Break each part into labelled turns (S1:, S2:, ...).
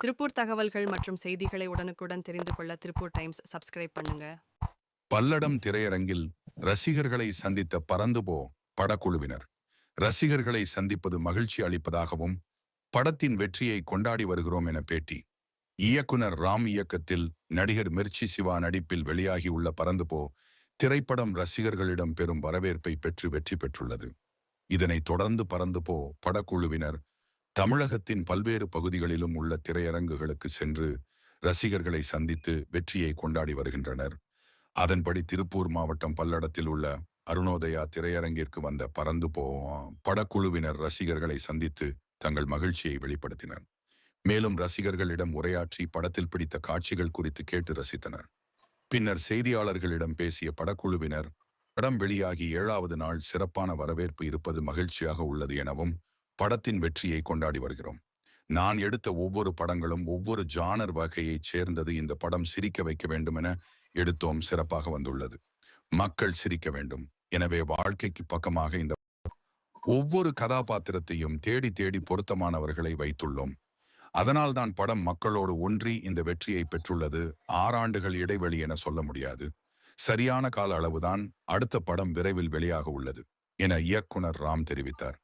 S1: திருப்பூர் தகவல்கள் மற்றும் செய்திகளை உடனுக்குடன் தெரிந்து கொள்ள திருப்பூர் டைம்ஸ் சப்ஸ்கிரைப் பண்ணுங்க.
S2: பல்லடம் திரையரங்கில் ரசிகர்களை சந்தித்த பறந்துபோ படக்குழுவினர். ரசிகர்களை சந்திப்பது மகிழ்ச்சி அளிப்பதாகவும் படத்தின் வெற்றியை கொண்டாடி வருகிறோம் என பேட்டி. இயக்குனர் ராம் இயக்கத்தில் நடிகர் மிர்ச்சி சிவா நடிப்பில் வெளியாகியுள்ள பறந்துபோ திரைப்படம் ரசிகர்களிடம் பெரும் வரவேற்பை பெற்று வெற்றி பெற்றுள்ளது. இதனைத் தொடர்ந்து பறந்துபோ படக்குழுவினர் தமிழகத்தின் பல்வேறு பகுதிகளிலும் உள்ள திரையரங்குகளுக்கு சென்று ரசிகர்களை சந்தித்து வெற்றியை கொண்டாடி வருகின்றனர். அதன்படி திருப்பூர் மாவட்டம் பல்லடத்தில் உள்ள அருணோதயா திரையரங்கிற்கு வந்த பறந்து போ படக்குழுவினர் ரசிகர்களை சந்தித்து தங்கள் மகிழ்ச்சியை வெளிப்படுத்தினர். மேலும் ரசிகர்களிடம் உரையாற்றி படத்தில் பிடித்த காட்சிகள் குறித்து கேட்டு ரசித்தனர். பின்னர் செய்தியாளர்களிடம் பேசிய படக்குழுவினர் படம் வெளியாகி ஏழாவது நாள் சிறப்பான வரவேற்பு இருப்பது மகிழ்ச்சியாக உள்ளது எனவும் படத்தின் வெற்றியை கொண்டாடி வருகிறோம். நான் எடுத்த ஒவ்வொரு படங்களும் ஒவ்வொரு ஜானர் வகையைச் சேர்ந்தது இந்த படம் சிரிக்க வைக்க வேண்டும் என எடுத்தோம் சிறப்பாக வந்துள்ளது. மக்கள் சிரிக்க வேண்டும். எனவே வாழ்க்கைக்கு பக்கமாக இந்த ஒவ்வொரு கதாபாத்திரத்தையும் தேடி தேடி பொருத்தமானவர்களை வைத்துள்ளோம். அதனால்தான் படம் மக்களோடு ஒன்றி இந்த வெற்றியை பெற்றுள்ளது. ஆறாண்டுகள் இடைவெளி என சொல்ல முடியாது. சரியான கால அளவுதான் அடுத்த படம் விரைவில் வெளியாக உள்ளது என இயக்குனர் ராம் தெரிவித்தார்.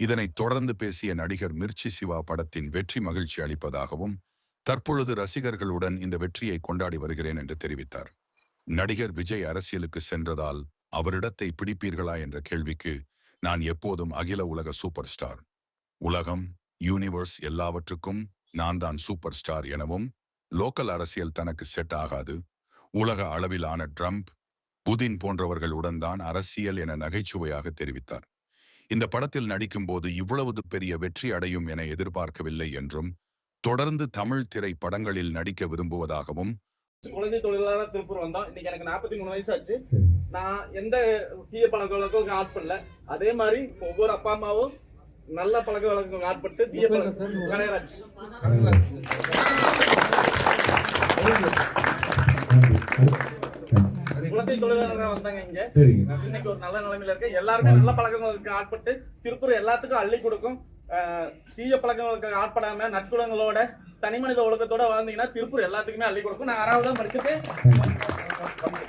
S2: இதனைத் தொடர்ந்து பேசிய நடிகர் மிர்ச்சி சிவா படத்தின் வெற்றி மகிழ்ச்சி அளிப்பதாகவும் தற்பொழுது ரசிகர்களுடன் இந்த வெற்றியை கொண்டாடி வருகிறேன் என்று தெரிவித்தார். நடிகர் விஜய் அரசியலுக்கு சென்றதால் அவரிடத்தை பிடிப்பீர்களா என்ற கேள்விக்கு நான் எப்போதும் அகில உலக சூப்பர் ஸ்டார். உலகம் யூனிவர்ஸ் எல்லாவற்றுக்கும் நான் தான் சூப்பர் ஸ்டார் எனவும் லோக்கல் அரசியல் தனக்கு செட் ஆகாது. உலக அளவிலான ட்ரம்ப் புதின் போன்றவர்களுடன் தான் அரசியல் என நகைச்சுவையாக தெரிவித்தார். இந்த படத்தில் நடிக்கும்போது இவ்வளவு பெரிய வெற்றி அடையும் என எதிர்பார்க்கவில்லை என்றும் தொடர்ந்து தமிழ் திரை படங்களில் நடிக்க விரும்புவதாகவும்
S3: குழந்தை தொழிலாளர் திருப்பூர் வந்தோம் இன்னைக்கு எனக்கு நாற்பத்தி மூணு வயசு ஆச்சு நான் எந்த தீய பழக்க வழக்கம் ஆட்படல அதே மாதிரி ஒவ்வொரு அப்பா அம்மாவும் நல்ல பழக்க வழக்கம் ஆட்பட்டு தீய பழக்கம். கனகராஜ். குழந்தை தொழிலாளராக வந்தாங்க இங்க. இன்னைக்கு ஒரு நல்ல நிலைமையில இருக்கு. எல்லாருமே நல்ல பழக்கங்களுக்கு ஆட்பட்டு திருப்பூர் எல்லாத்துக்கும் அள்ளி கொடுக்கும். தீய பழக்கங்களுக்கு ஆட்படாம நட்புலங்களோட தனி மனித ஒழுக்கத்தோட வாழ்ந்தீங்கன்னா திருப்பூர் எல்லாத்துக்குமே அள்ளி கொடுக்கும். நான் ஆறாவது படிச்சுட்டு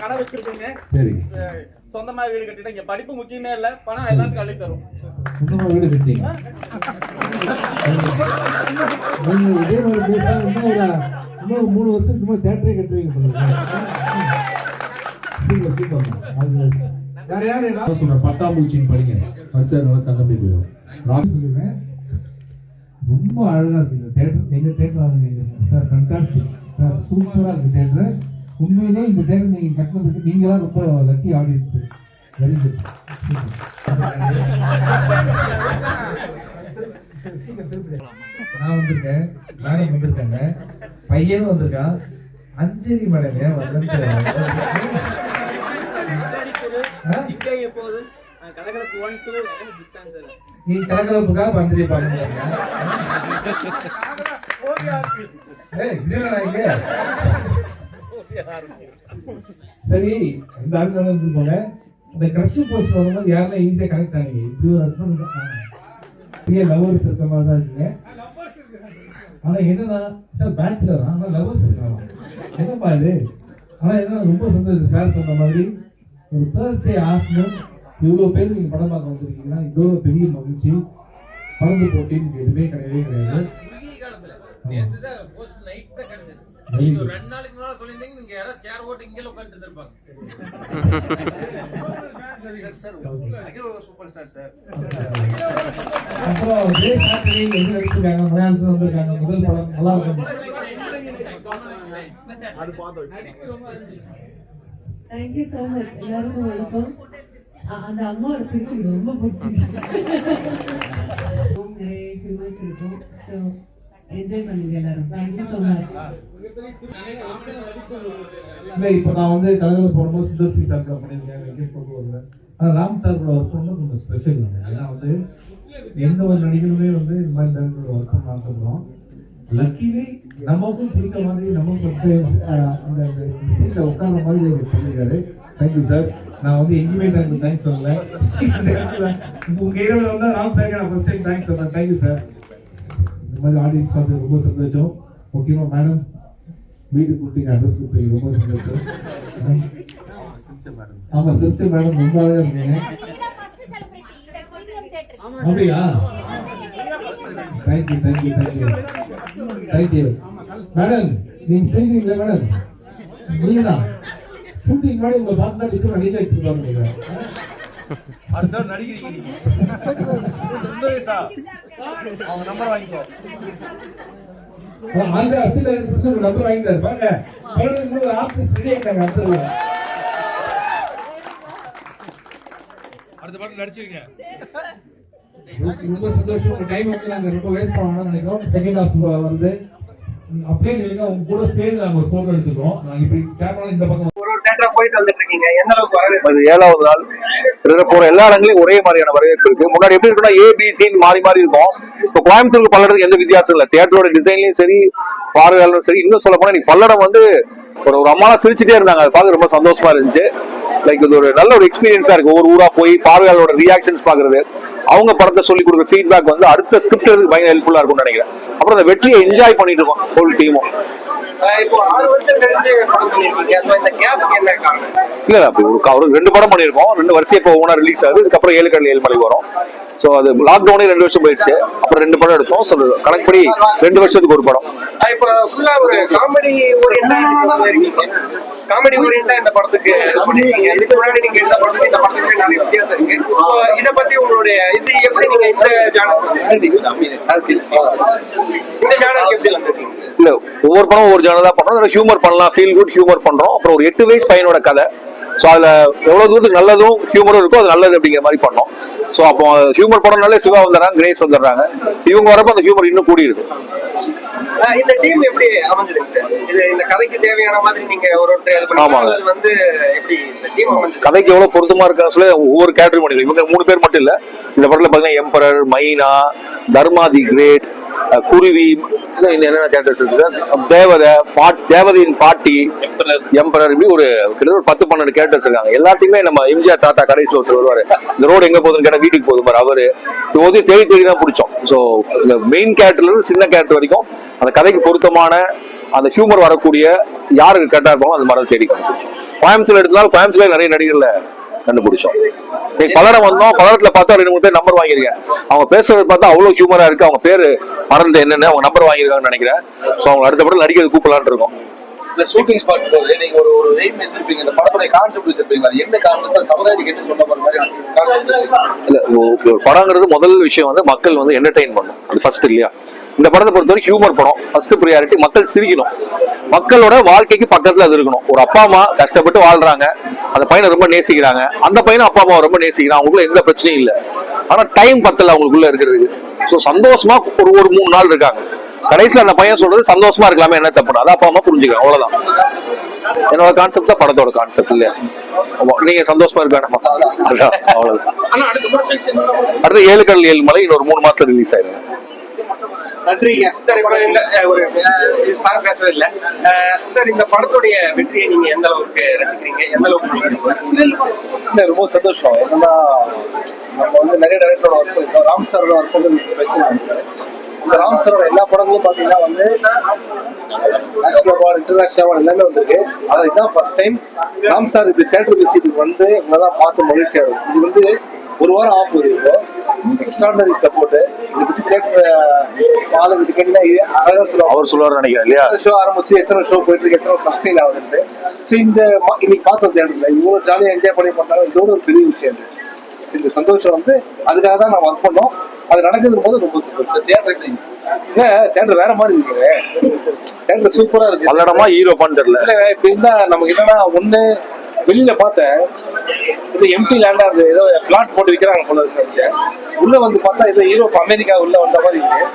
S3: கடை வச்சிருக்கீங்க. சொந்தமா வீடு கட்டிட்டு இங்க படிப்பு முக்கியமே இல்ல. பணம் எல்லாத்துக்கும் அள்ளி தரும்.
S4: சொந்தமா வீடு கட்டிங்க. இன்னும் ஒரு மூணு வருஷத்துக்கு தேட்டரே கட்டுவீங்க வேற யாரு நான் சொல்றேன் பட்டாம்பூச்சின்னு படிங்க படிச்சா நல்லா தன்னம்பி போயிடும் ராம் சொல்லுவேன் ரொம்ப அழகாக இருக்குது இந்த தேட்டர் எங்க தேட்டர் ஆகுங்க சார் ஃபண்டாஸ்டிக் சார் சூப்பரா இருக்குது தேட்டர் உண்மையிலே இந்த தேட்டர் நீங்கள் கட்டினதுக்கு நீங்க தான் ரொம்ப லக்கி ஆடியன்ஸ் வெரி குட் நான் வந்திருக்கேன் மேடம் வந்திருக்காங்க பையனும் வந்திருக்கான் அஞ்சலி மேடம்
S3: இங்க எப்போதும் கடைகளுக்கு ஒன் டூ
S4: நீ கலகலப்புக்காக அஞ்சலி பாருங்க சரி இந்த ஆட்கள் வந்து போல இந்த கிரஷ் போஸ்ட் வரும்போது யாரெல்லாம் ஈஸியா கனெக்ட் ஆனீங்க இப்படி ஒரு ஹஸ்பண்ட் பெரிய லவர்ஸ் இருக்க மாதிரி தான் இருக்குங்க. ஆனா என்னன்னா சார் பேச்சுலர் ஆனா லவர்ஸ் இருக்கலாம் என்னப்பா இது? ஆனா என்ன ரொம்ப சந்தோஷம். சார் சொன்ன மாதிரி ஒரு தேர்ஸ்டே ஆஃப்டர்நூன் இவ்வளவு பேர் நீங்க படம் பார்க்க வந்திருக்கீங்கன்னா இதோ ஒரு பெரிய மகிழ்ச்சி. பறந்து போட்டின்னு எதுவுமே கிடையவே கிடையாது. முதல் படம் நல்லா இருக்கும்.
S5: தேங்க்யூ ஸோ மச் எல்லாருக்கும் வெல்கம் அந்த அம்மாவோட சிரிப்பு எனக்கு ரொம்ப பிடிச்சிருக்கு நிறைய ஹியூமர்ஸ் இருக்கும் ஸோ என்ஜாய் பண்ணுங்க எல்லாரும் தேங்க்யூ ஸோ மச்
S4: இல்ல இப்போ நான் வந்து கலகல போடும்போது சுந்தர்சி சார் பண்ணியிருக்கேன் வருவேன் ஆனால் ராம் சார் கூட ஒர்க் கொஞ்சம் ஸ்பெஷல் ஏன்னா வந்து எந்த ஒரு நடிகருமே வந்து இந்த மாதிரி டேரக்டரோட ஒர்க் பண்ண ஆசைப்படுறோம் லக்கிலி நமக்கும் பிடிச்ச மாதிரி நமக்கு வந்து அந்த சீட்டில் உட்கார்ற மாதிரி அவர் சொல்லியிருக்காரு தேங்க்யூ சார் நான் வந்து எங்கேயுமே எனக்கு தேங்க்ஸ் சொல்லல. இப்போ உங்க இரவு வந்து ராம் சார் நான் ஃபர்ஸ்ட் டைம் தேங்க்ஸ் சொல்றேன் தேங்க்யூ சார் இந்த மாதிரி ஆடியன்ஸ் பார்த்து ரொம்ப சந்தோஷம். ஓகேவா மேடம் வீடு கொடுத்தீங்க அட்ரஸ் கொடுத்தீங்க. ரொம்ப சந்தோஷம். ஆமா சிஸ்டர் மேடம் ரொம்ப அப்படியா? Thank you thank you thank you thank you madam நீங்க செய்றீங்களா மேடம் நீங்க தான் ஷூட்டிங் மாதிரி உங்களை பார்த்து தான் டிஸ்கவுண்ட்
S6: அடுத்த நடிக்கிறீங்க. நீங்க அவங்க நம்பர் வாங்கிக்கோ.
S4: அந்த நம்பர் வாங்கிட்டாரு. பாருங்க. ரெடி ஆயிட்டாங்க அடுத்தது
S6: அடுத்த பாட்டு நடிச்சிருங்க.
S4: ரொம்ப சந்தோஷம். உங்க டைம் வந்து நாங்க ரொம்ப வேஸ்ட் பண்ணணும்னு நினைக்கிறோம். செகண்ட் ஹாஃப் வந்து அப்படியே நீங்க உங்க கூட சேர்ந்து நாங்க ஒரு போட்டோ எடுத்துக்கிறோம். நாங்க இப்படி கேமரா இந்த பக்கம்
S3: போயிட்டு வந்துட்டு இருக்கீங்க. எந்த அளவுக்கு
S7: ஏழாவது நாள். போற எல்லா இடங்களையும் ஒரே மாதிரியான வரவேற்பு இருக்கு. முன்னாடி எப்படி இருக்குன்னா ஏபிசின்னு மாறி மாறி இருக்கும். இப்போ கோயம்புத்தூருக்கு பல்லடத்துக்கு எந்த வித்தியாசம் இல்லை. தியேட்டரோட டிசைன்லயும் சரி பார்வையாளரும் சரி. இன்னும் சொல்ல போனா இன்னைக்கு பல்லடம் வந்து ஒரு ஒரு அம்மா சிரிச்சுட்டே இருந்தாங்க. அதை பார்க்க ரொம்ப சந்தோஷமா இருந்துச்சு. லைக் இது ஒரு நல்ல ஒரு எக்ஸ்பீரியன்ஸா இருக்கு. ஒவ்வொரு ஊரா போய் பார்வையாளரோட ரியாக்ஷன்ஸ் பாக்குறது அவங்க படத்தை சொல்லி கொடுக்குற ஃபீட்பேக் வந்து அடுத்த ஸ்கிரிப்ட் பயங்கர ஹெல்ப்ஃபுல்லா இருக்கும்னு நினைக்கிறேன். அப்புறம் அந்த வெற்றியை என்ஜாய் பண்ணிட்டு இருக்கோம் ஹோல் டீமும் இல்ல ஒரு ரெண்டு படம் பண்ணியிருக்கோம். ரெண்டு வருஷம் இப்போ ஒவ்வொன்றா ரிலீஸ் ஆகுது. இதுக்கப்புறம் ஏழு கடல் ஏழு மலை வரும். ஸோ அது லாக்டவுனே ரெண்டு வருஷம் போயிடுச்சு. அப்புறம் ரெண்டு படம் எடுத்தோம். ஸோ கணக்குப்படி ரெண்டு வருஷத்துக்கு ஒரு படம்.
S3: காமெடி ஓரியண்டா இந்த படத்துக்கு இதுக்கு முன்னாடி நீங்க எடுத்த படத்துக்கு இந்த படத்துக்கு நிறைய வித்தியாசம் இருக்கு. So, இத பத்தி உங்களுடைய இது எப்படி நீங்க இந்த இந்த எப்படி வந்திருக்கீங்க?
S7: இல்ல ஒவ்வொரு படம் ஒவ்வொரு ஜானர் தான் பண்றோம். ஹியூமர் பண்ணலாம் ஃபீல் குட் ஹியூமர் பண்றோம். அப்புறம் ஒரு எட்டு வயசு பையனோட கதை. ஸோ அதுல எவ்வளவு தூரத்துக்கு நல்லதும் ஹியூமரும் இருக்கோ அது நல்லது அப்படிங்கிற மாதிரி பண்ணோம். ஸோ அப்போ ஹியூமர் படம்னாலே சிவா வந்துடுறாங்க கிரேஸ் வந்துடுறாங்க. இவங்க வரப்போ அந்த ஹியூமர் இன்னும் கூடி இருக்கு
S3: ஆஹ் இந்த டீம் எப்படி அமைஞ்சிருக்கு இது இந்த கதைக்கு தேவையான மாதிரி நீங்க ஒரு ஒருத்தர்?
S7: ஆமாங்க.
S3: வந்து எப்படி இந்த டீம் அமைஞ்சிருக்கு?
S7: கதைக்கு எவ்வளவு பொருத்தமா இருக்கான்னு சொல்லி ஒவ்வொரு கேரக்டரும் பண்ணிருக்கோம் இவங்க மூணு பேர் மட்டும் இல்ல. இந்த படத்துல பாத்தீங்கன்னா எம்பரர் மைனா தர்மா தி கிரேட் குருவி என்னென்ன இருக்குது தேவதை பாட் தேவதையின் பாட்டி எம்பரர் இப்படி ஒரு கிட்டத்தட்ட பத்து பன்னெண்டு கேரக்டர்ஸ் இருக்காங்க. எல்லாத்தையுமே நம்ம எம்ஜிஆர் தாத்தா கடைசியில் ஒருத்தர் வருவாரு. இந்த ரோடு எங்க போகுதுன்னு கேட்டா வீட்டுக்கு போகுது பாரு அவரு. இது வந்து தேடி தேடி தான் பிடிச்சோம். ஸோ இந்த மெயின் கேரக்டர்ல இருந்து சின்ன கேரக்டர் வரைக்கும் அந்த கதைக்கு பொருத்தமான அந்த ஹியூமர் வரக்கூடிய யாருக்கு கரெக்டா இருப்பாங்களோ அந்த மாதிரி தேடி கண்டுபிடிச்சோம். கோயம்புத்தூர் எடுத்தாலும் கோயம்புத்தூர்ல நிறைய நடிகர்ல கண்டுபிடிச்சோம். இன்னைக்கு பல்லடம் வந்தோம் பல்லடத்துல பார்த்தா ரெண்டு மூணு பேர் நம்பர் வாங்கியிருக்கேன். அவங்க பேசுறது பார்த்தா அவ்வளவு ஹியூமரா இருக்கு. அவங்க பேரு மறந்து என்னன்னு அவங்க நம்பர் வாங்கியிருக்காங்கன்னு நினைக்கிறேன். ஸோ அவங்க அடுத்த படம் நடிக்கிறது கூப்பிடலான்னு இருக்கோம்.
S8: இந்த ஷூட்டிங் ஸ்பாட் போது நீங்க ஒரு ஒரு எய்ம் வச்சிருப்பீங்க. இந்த படத்துடைய கான்செப்ட் வச்சிருப்பீங்க. அது என்ன கான்செப்ட் சமுதாயத்துக்கு என்ன போற மாதிரி கான்செப்ட்
S7: இல்ல ஒரு படங்கிறது முதல் விஷயம் வந்து மக்கள் வந்து என்டர்டெயின் பண்ணும். அது ஃபர்ஸ்ட் இல்லையா? இந்த படத்தை பொறுத்தவரை ஹியூமர் படம். ஃபர்ஸ்ட் ப்ரியாரிட்டி மக்கள் சிரிக்கணும். மக்களோட வாழ்க்கைக்கு பக்கத்துல அது இருக்கணும். ஒரு அப்பா அம்மா கஷ்டப்பட்டு வாழ்றாங்க. அந்த பையனை ரொம்ப நேசிக்கிறாங்க. அந்த பையனை அப்பா அம்மா ரொம்ப நேசிக்கிறான். அவங்களுக்குள்ள எந்த பிரச்சனையும் இல்லை. ஆனா டைம் பத்தல அவங்களுக்குள்ள இருக்கிறதுக்கு. ஸோ சந்தோஷமா ஒரு ஒரு மூணு நாள் இருக்காங்க. கடைசியில் அந்த பையன் சொல்றது சந்தோஷமா இருக்கலாமே என்ன தப்பு அதை அப்பா அம்மா புரிஞ்சுக்கலாம் அவ்வளவுதான். என்னோட கான்செப்ட் தான் படத்தோட கான்செப்ட் இல்லையா? நீங்க சந்தோஷமா இருக்க அவ்வளவுதான். அடுத்து ஏழு கடல் ஏழு மலை இன்னொரு மூணு மாசத்துல ரிலீஸ் ஆயிடும்
S3: நன்றிங்க. சார் இப்போ இந்த ஒரு சார் பேசவே இல்ல. சார் இந்த படத்துடைய வெற்றியை நீங்க எந்த அளவுக்கு ரசிக்கிறீங்க? எந்த அளவுக்கு
S8: ரொம்ப சந்தோஷம். என்னன்னா நம்ம வந்து நிறைய டேரக்டரோட ஒர்க் பண்ணிருக்கோம் ராம் சாரோட ஒர்க் வந்து ஸ்பெஷல் இந்த ராம் சாரோட எல்லா படங்களும் பாத்தீங்கன்னா வந்து நேஷனல் அவார்டு இன்டர்நேஷனல் அவார்டு எல்லாமே வந்திருக்கு. அதை இதான் ஃபர்ஸ்ட் டைம் ராம் சார் இது தேட்டர் விசிட்டுக்கு வந்து உங்களெல்லாம் பார்த்து மகிழ்ச்சி ஆகும் இது வந்து ஒரு வாரம் ஆஃப் இப்போ. எக்ஸ்ட்ராடனரி சப்போர்ட் இதை பத்தி தேட்டர் ஆளுங்க கேட்டீங்கன்னா இது அழகா சொல்லுவாங்க.
S7: அவர் சொல்லுவார் நினைக்கிறேன் இல்லையா?
S8: ஷோ ஆரம்பிச்சு எத்தனை ஷோ போயிட்டு இருக்கு எத்தனை சஸ்டெயின் ஆகுதுன்ட்டு. ஸோ இந்த இன்னைக்கு பார்த்த தேட்டர்ல இவ்வளோ ஜாலியாக என்ஜாய் பண்ணி பண்ணாலும் இதோட ஒரு பெரிய விஷயம். இந்த சந்தோஷம் வந்து அதுக்காக தான் நான் ஒர்க் பண்ணோம். அது நடக்குது போது ரொம்ப சந்தோஷம். தேட்டர் இல்ல தேட்டர் வேற மாதிரி இருக்குது. தேட்டர் சூப்பரா இருக்கு.
S7: பல்லடமா ஹீரோ தெரியல
S8: இல்ல இப்படி இருந்தா நமக்கு என்னன்னா ஒண்ணு வெளியில பார்த்தேன் இது எம்டி லேண்டா இருந்து ஏதோ பிளாட் போட்டு விற்கிறாங்க போல நினைச்சேன். உள்ள வந்து பார்த்தா ஏதோ யூரோப் அமெரிக்கா உள்ள வந்த மாதிரி இருக்கு.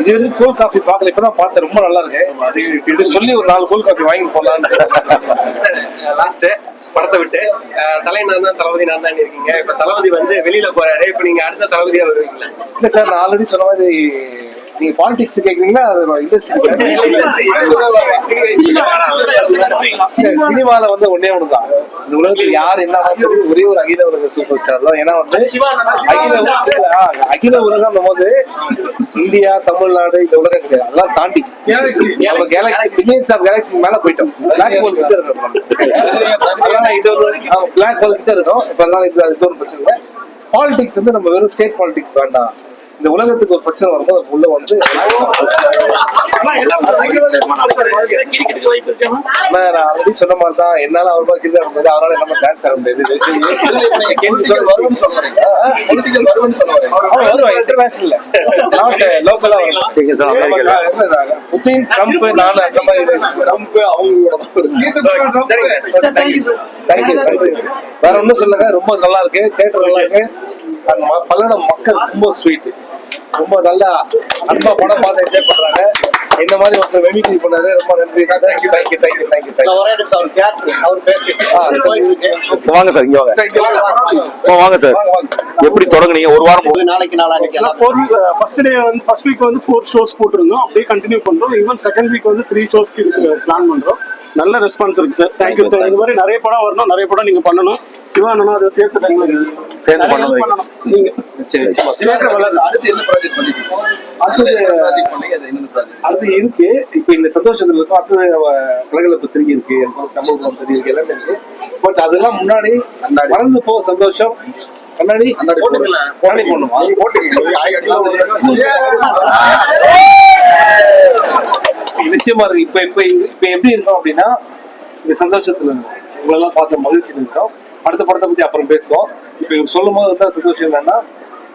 S8: இது வரைக்கும் கோல் காஃபி பார்க்கல இப்பதான் பார்த்தேன் ரொம்ப நல்லா இருக்கு. அது இது சொல்லி ஒரு நாலு கோல் காஃபி வாங்கி போலான்னு
S3: லாஸ்ட் படத்தை விட்டு. தலை நான் தான் தளபதி நான் தான் இருக்கீங்க. இப்ப தளபதி வந்து வெளியில போறாரு. இப்ப நீங்க அடுத்த தளபதியா வருவீங்களா?
S8: இல்ல சார் நான் ஆல்ரெடி சொன்ன மாதிரி நீங்க பாலிடிக்ஸ் கேக்குறீங்களா? அது இண்டஸ்ட்ரி சினிமால வந்து ஒன்னே ஒண்ணுதான் இந்த உலகத்துல யார் என்ன ஒரே ஒரு அகில உலக சூப்பர் ஸ்டார் தான் ஏன்னா வந்து அகில அகில உலகம் போது இந்தியா தமிழ்நாடு இந்த உலகம் கிடையாது அதெல்லாம் தாண்டி நம்ம கேலக்சி இமேஜ் ஆஃப் கேலக்சி மேல போயிட்டோம் பிளாக் ஹோல் கிட்ட இருக்கோம் இது ஒரு பிளாக் ஹோல் கிட்ட இருக்கோம் இப்ப எல்லாம் இது ஒரு பிரச்சனை இல்லை பாலிடிக்ஸ் வந்து நம்ம வெறும் ஸ்டேட் பாலிடிக்ஸ் வேண்டாம் இந்த உலகத்துக்கு ஒரு பிரச்சனை வரும்போது உள்ள வந்து ஆல்ரெடி சொன்ன மாதிரி தான். என்னால அவர் மாதிரி கிரிக்கெட் முடியாது. அவரால் நம்ம டான்ஸ் ஆட முடியாது. வருவன்னு சொல்றேன். பொலிட்டிக்கல் சொல்றேன். வருவான். இன்டர்நேஷனல் நாட் லோக்கலா. புத்தின் ட்ரம்ப் நான் அந்த மாதிரி ட்ரம்ப் அவங்களோட தேங்க்யூ தேங்க்யூ வேற ஒன்றும் சொல்லுங்க ரொம்ப நல்லா இருக்கு. தேட்டர் நல்லா இருக்கு. பல்லடம் மக்கள் ரொம்ப ஸ்வீட் ரொம்ப நல்லா அன்பா படம் பார்த்து என்ஜாய் பண்றாங்க. இந்த மாதிரி ஒருத்தர் வெமிட்ரி பண்ணாரு. ரொம்ப நன்றி thank you thank you thank you thank you thank you
S9: ஒரே நிமிஷம் அவர் தியேட்டர் அவர் பேசி.
S7: வாங்க சார் இங்க வாங்க. ஓ, வாங்க சார்.
S8: வாங்க வாங்க.
S7: எப்படி தொடங்குனீங்க? ஒரு வாரம்
S9: நாளைக்கு நாளானிக்கு எல்லாம்.
S10: ஃபோர் ஃபர்ஸ்ட் டே வந்து ஃபர்ஸ்ட் வீக் வந்து ஃபோர் ஷோஸ் போட்டிருந்தோம். அப்படியே கண்டினியூ பண்றோம். ஈவன் செகண்ட் வீக் வந்து த்ரீ ஷோஸ்க்கு பிளான் பண்றோம். நல்ல ரெஸ்பான்ஸ் இருக்கு சார் தேங்க்யூ சார் இந்த மாதிரி நிறைய படம் வரணும் நிறைய படம் நீங்க பண்ணணும். சிவா அண்ணனும் அதை சேர்த்து டைம்ல
S7: சேர்ந்து பண்ணணும்.
S10: நீங்க.
S8: சரி அடுத்து என்ன ப்ராஜெக்ட் பண்ணிருக்கோம் அடுத்து ப்ராஜெக்ட் பண்ணி அது என்ன ப்ராஜெக்ட் அடுத்து இருக்கு. இப்போ இந்த சந்தோஷத்துல இருக்கும். அடுத்து கலகலப்பு திரும்பி இருக்கு. தமிழ் படம் திரும்பி இருக்கு எல்லாமே இருக்கு பட் அதெல்லாம் முன்னாடி மறந்து போ சந்தோஷம். கண்ணாடி கண்ணாடி போடணுமா. நிச்சயமா இருக்கு. இப்ப இப்ப இப்ப எப்படி இருக்கோம் அப்படின்னா இந்த சந்தோஷத்துல. உங்களெல்லாம் பார்த்த மகிழ்ச்சியில் இருக்கோம். அடுத்த படத்தை பத்தி அப்புறம் பேசுவோம். இப்ப இவர் சொல்லும் போது வந்து சந்தோஷம் என்னன்னா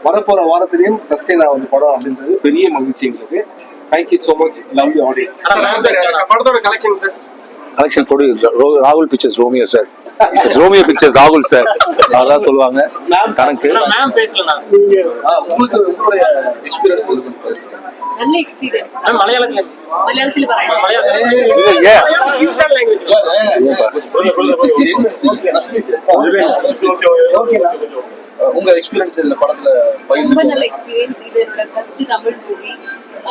S8: வரப்போற வாரத்திலையும் சஸ்டெயின் ஆகுது படம் அப்படின்றது பெரிய மகிழ்ச்சி எங்களுக்கு. Thank you so much love you audience
S6: படத்தோட கலெக்ஷன் சார்
S7: கலெக்ஷன் ரோ- ராகுல் pictures Romeo sir Romeo pictures ராகுல் சார். அதான் சொல்லுவாங்க. கணக்கு.
S6: மேம் பேசலாம்
S8: உங்களுக்கு உங்களுடைய எக்ஸ்பீரியன்ஸ் சொல்லுங்க.
S5: நல்ல எக்ஸ்பீரியன்ஸ்
S6: மலையாளத்துல.
S5: மலையாளத்தில்
S8: உங்க எக்ஸ்பீரியன்ஸ் இந்த படத்துல
S5: ரொம்ப நல்ல எக்ஸ்பீரியன்ஸ் இது என்னோட ஃபர்ஸ்ட் தமிழ் மூவி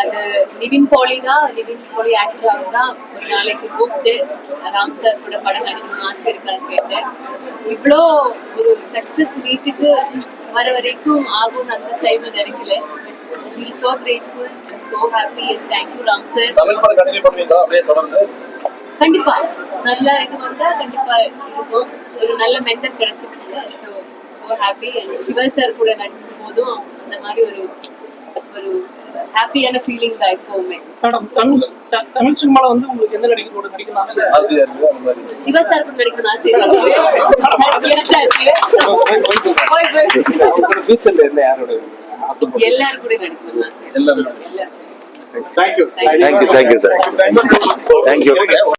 S5: அது நிவின் பாலி தான். நிவின் பாலி ஆக்டர் அவர் தான் ஒரு நாளைக்கு கூப்பிட்டு ராம் சார் கூட படம் நடிக்கணும்னு ஆசை இருக்கான்னு கேட்டேன். இவ்வளோ ஒரு சக்ஸஸ் மீட்டுக்கு வர வரைக்கும் ஆகும் அந்த டைம்ல நினைக்கல. Feel so grateful so happy and thank you Ram sir
S8: Tamil படம் கண்டினியூ பண்ணுவீங்களா? அப்படியே தொடர்ந்து?
S5: கண்டிப்பா. நல்ல இது வந்தா கண்டிப்பா இருக்கும். ஒரு நல்ல mentor கிடைச்சிருச்சுல. So so happy and Siva sir கூட நடிச்சிருக்கும் போதும் அந்த மாதிரி ஒரு ஒரு ஹாப்பியான ஃபீலிங் தான் எப்பவுமே.
S10: மேடம் தமிழ் தமிழ் சினிமால வந்து உங்களுக்கு எந்த நடிகர் கூட நடிக்கணும் ஆசை?
S5: சிவா சார் கூட நடிக்கணும் ஆசை
S8: ஃபியூச்சர்ல என்ன யாரோட
S5: எல்லாரும் கூட நடிக்கணும் ஆசை எல்லாரும்
S8: thank you
S7: thank you thank you sir thank you